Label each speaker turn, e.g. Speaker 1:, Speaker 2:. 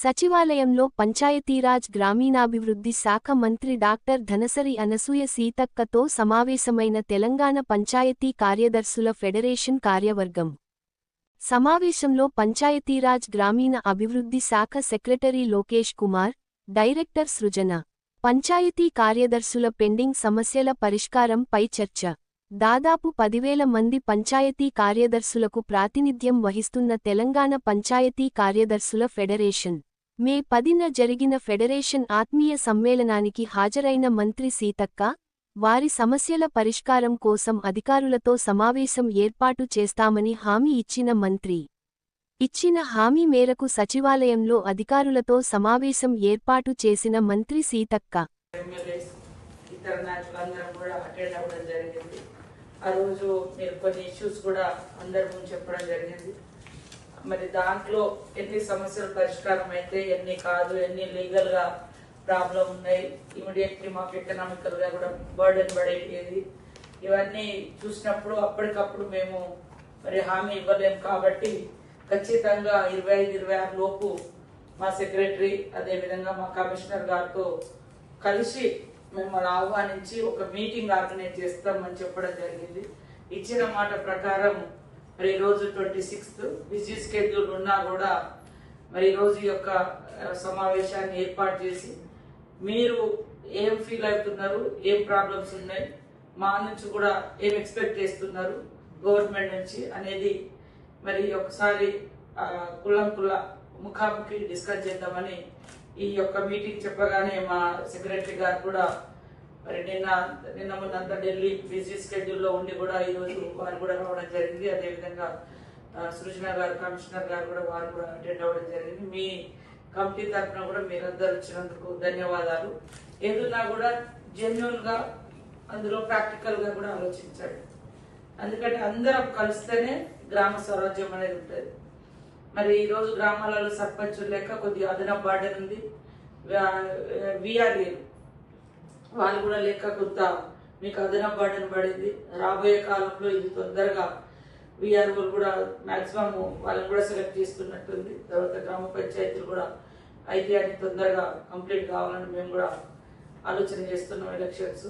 Speaker 1: సచివాలయంలో పంచాయతీరాజ్ గ్రామీణాభివృద్ధి శాఖ మంత్రి డాక్టర్ ధనసరి అనసూయ సీతక్కతో సమావేశమైన తెలంగాణ పంచాయతీ కార్యదర్శుల ఫెడరేషన్ కార్యవర్గం. సమావేశంలో పంచాయతీరాజ్ గ్రామీణ అభివృద్ధి శాఖ సెక్రటరీ లోకేష్ కుమార్ డైరెక్టర్ సృజన పంచాయతీ కార్యదర్శుల పెండింగ్ సమస్యల పరిష్కారం పై చర్చ. దాదాపు పదివేల మంది పంచాయతీ కార్యదర్శులకు ప్రాతినిధ్యం వహిస్తున్న తెలంగాణ పంచాయతీ కార్యదర్శుల ఫెడరేషన్. మే పదిన జరిగిన ఫెడరేషన్ ఆత్మీయ సమ్మేళనానికి హాజరైన మంత్రి సీతక్క వారి సమస్యల పరిష్కారం కోసం అధికారులతో సమావేశం ఏర్పాటు చేస్తామని హామీ ఇచ్చిన మంత్రి. ఇచ్చిన హామీ మేరకు సచివాలయంలో అధికారులతో సమావేశం ఏర్పాటు చేసిన మంత్రి సీతక్క.
Speaker 2: ఆ రోజు మీరు కొన్ని ఇష్యూస్ కూడా అందరి ముందు చెప్పడం జరిగింది. మరి దాంట్లో ఎన్ని సమస్యలు పరిష్కారం అయితే ఎన్ని కాదు ఎన్ని లీగల్గా ప్రాబ్లం ఉన్నాయి ఇమీడియట్లీ మాకు ఎకనామికల్గా కూడా బర్డెన్ పడేది ఇవన్నీ చూసినప్పుడు అప్పటికప్పుడు మేము మరి హామీ ఇవ్వలేము కాబట్టి ఖచ్చితంగా ఇరవై ఐదు ఇరవై ఆరు లోపు మా సెక్రటరీ అదేవిధంగా మా కమిషనర్ గారితో కలిసి మిమ్మల్ని ఆహ్వానించి ఒక మీటింగ్ ఆర్గనైజ్ చేస్తామని చెప్పడం జరిగింది. ఇచ్చిన మాట ప్రకారం మరి ఈరోజు రోజు ట్వంటీ సిక్స్త్ బిజీ స్కెడ్యూల్ ఉన్నా కూడా మరి ఈరోజు రోజు యొక్క సమావేశాన్ని ఏర్పాటు చేసి మీరు ఏం ఫీల్ అవుతున్నారు ఏం ప్రాబ్లమ్స్ ఉన్నాయి మా నుంచి కూడా ఏం ఎక్స్పెక్ట్ చేస్తున్నారు గవర్నమెంట్ నుంచి అనేది మరి ఒకసారి కులం కుల ముఖాముఖి డిస్కస్ చేద్దామని ఈ యొక్క మీటింగ్ చెప్పగానే మా సెక్రటరీ గారు కూడా మరి నిన్న నిన్న మొన్నంతా ఢిల్లీ బిజీ స్కెడ్యూల్లో ఉండి కూడా ఈరోజు రోజు వారు కూడా రావడం జరిగింది. అదేవిధంగా సృజన గారు కమిషనర్ గారు కూడా వారు కూడా అటెండ్ అవ్వడం జరిగింది. మీ కమిటీ తరఫున కూడా మీరందరూ వచ్చినందుకు ధన్యవాదాలు. ఏదున్నా కూడా జెన్యున్గా అందులో ప్రాక్టికల్గా కూడా ఆలోచించాడు. ఎందుకంటే అందరం కలిస్తేనే గ్రామ స్వరాజ్యం అనేది ఉంటుంది. మరి ఈ రోజు గ్రామాలలో సర్పంచ్ లెక్క కొద్దిగా అదనపు బార్డర్ ఉంది. విఆర్ఏ వాళ్ళు కూడా లెక్క కొంత మీకు అదనపు బర్డన్ పడింది. రాబోయే కాలంలో ఇది తొందరగా విఆర్ఓలు కూడా మాక్సిమం వాళ్ళని కూడా సెలెక్ట్ చేస్తున్నట్టుంది. తర్వాత గ్రామ పంచాయతీలు కూడా అయితే అది తొందరగా కంప్లీట్ కావాలని మేము కూడా ఆలోచన చేస్తున్నాం ఎలక్షన్స్